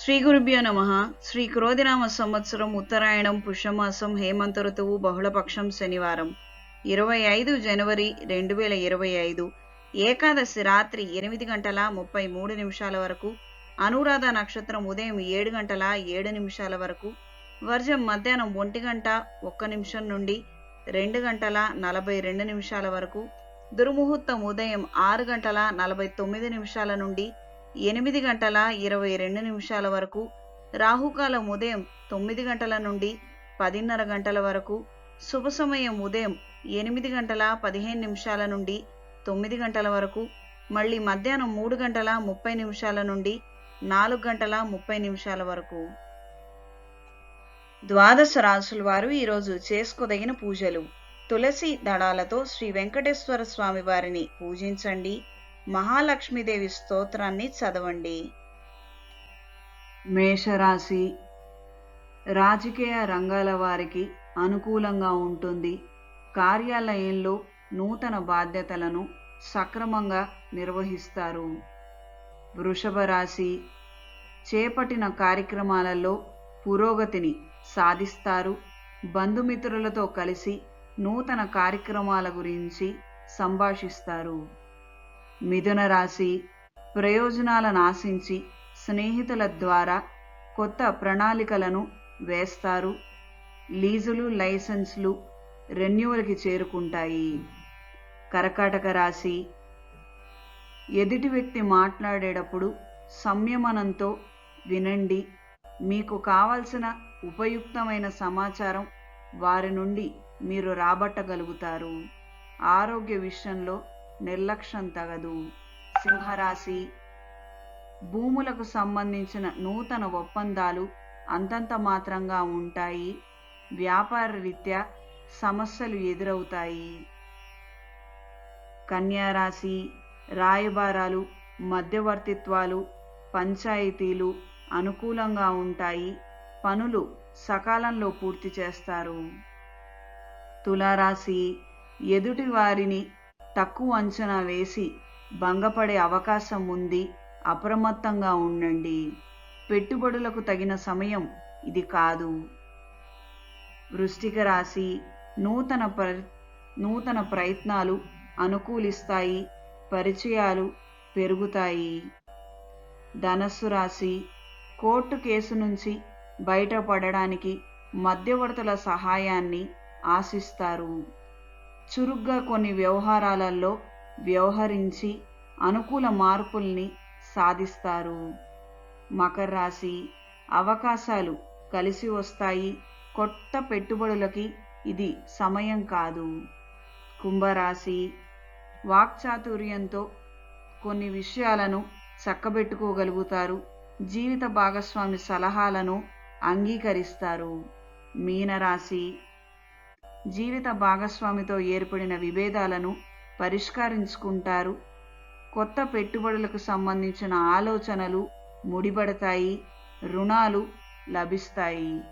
శ్రీ గురుభ్యో నమ. శ్రీ క్రోధినామ సంవత్సరం ఉత్తరాయణం పుష్యమాసం హేమంత ఋతువు బహుళపక్షం శనివారం. ఇరవై ఐదు జనవరి రెండు వేల ఇరవై ఐదు ఏకాదశి రాత్రి ఎనిమిది గంటల ముప్పై మూడు నిమిషాల వరకు అనురాధ నక్షత్రం ఉదయం ఏడు గంటల ఏడు నిమిషాల వరకు వర్జం మధ్యాహ్నం ఒంటి గంట ఒక్క నిమిషం నుండి రెండు గంటల నలభై రెండు నిమిషాల వరకు దుర్ముహూర్తం ఉదయం ఆరు గంటల నలభై తొమ్మిది నిమిషాల నుండి ఎనిమిది గంటల ఇరవై రెండు నిమిషాల వరకు రాహుకాలం ఉదయం తొమ్మిది గంటల నుండి పదిన్నర గంటల వరకు శుభ సమయం ఉదయం ఎనిమిది గంటల పదిహేను నిమిషాల నుండి తొమ్మిది గంటల వరకు మళ్ళీ మధ్యాహ్నం మూడు గంటల ముప్పై నిమిషాల నుండి నాలుగు గంటల ముప్పై నిమిషాల వరకు. ద్వాదశ రాసుల వారు ఈరోజు చేసుకోదగిన పూజలు. తులసి దళాలతో శ్రీ వెంకటేశ్వర స్వామి వారిని పూజించండి. మహాలక్ష్మీదేవి స్తోత్రాన్ని చదవండి. మేషరాశి రాజకీయ రంగాల వారికి అనుకూలంగా ఉంటుంది. కార్యాలయంలో నూతన బాధ్యతలను సక్రమంగా నిర్వహిస్తారు. వృషభ రాశి చేపట్టిన కార్యక్రమాలలో పురోగతిని సాధిస్తారు. బంధుమిత్రులతో కలిసి నూతన కార్యక్రమాల గురించి సంభాషిస్తారు. మిథున రాశి ప్రయోజనాలను ఆశించి స్నేహితుల ద్వారా కొత్త ప్రణాళికలను వేస్తారు. లీజులు లైసెన్స్లు రెన్యువల్కి చేరుకుంటాయి. కర్కాటక రాశి ఎదుటి వ్యక్తి మాట్లాడేటప్పుడు సంయమనంతో వినండి. మీకు కావలసిన ఉపయుక్తమైన సమాచారం వారి నుండి మీరు రాబట్టగలుగుతారు. ఆరోగ్య విషయంలో నిర్లక్ష్యం తగదు. సింహరాశి. భూములకు సంబంధించిన నూతన ఒప్పందాలు అంతంత మాత్రంగా ఉంటాయి. వ్యాపార రీత్యా సమస్యలు ఎదురవుతాయి. కన్యారాశి. రాయబారాలు మధ్యవర్తిత్వాలు పంచాయతీలు అనుకూలంగా ఉంటాయి. పనులు సకాలంలో పూర్తి చేస్తారు. తులారాశి. ఎదుటి వారిని తక్కువ అంచనా వేసి భంగపడే అవకాశం ఉంది అప్రమత్తంగా ఉండండి. పెట్టుబడులకు తగిన సమయం ఇది కాదు. వృష్టిక రాశి నూతన ప్ర నూతన ప్రయత్నాలు అనుకూలిస్తాయి పరిచయాలు పెరుగుతాయి. ధనస్సు రాశి కోర్టు కేసు నుంచి బయటపడడానికి మధ్యవర్తుల సహాయాన్ని ఆశిస్తారు. చురుగ్గా కొన్ని వ్యవహారాలలో వ్యవహరించి అనుకూల మార్పుల్ని సాధిస్తారు. మకర రాశి అవకాశాలు కలిసి వస్తాయి. కొత్త పెట్టుబడులకి ఇది సమయం కాదు. కుంభరాశి వాక్చాతుర్యంతో కొన్ని విషయాలను చక్కబెట్టుకోగలుగుతారు. జీవిత భాగస్వామి సలహాలను అంగీకరిస్తారు. మీనరాశి జీవిత భాగస్వామితో ఏర్పడిన విభేదాలను పరిష్కరించుకుంటారు. కొత్త పెట్టుబడులకు సంబంధించిన ఆలోచనలు ముడిపడతాయి రుణాలు లభిస్తాయి.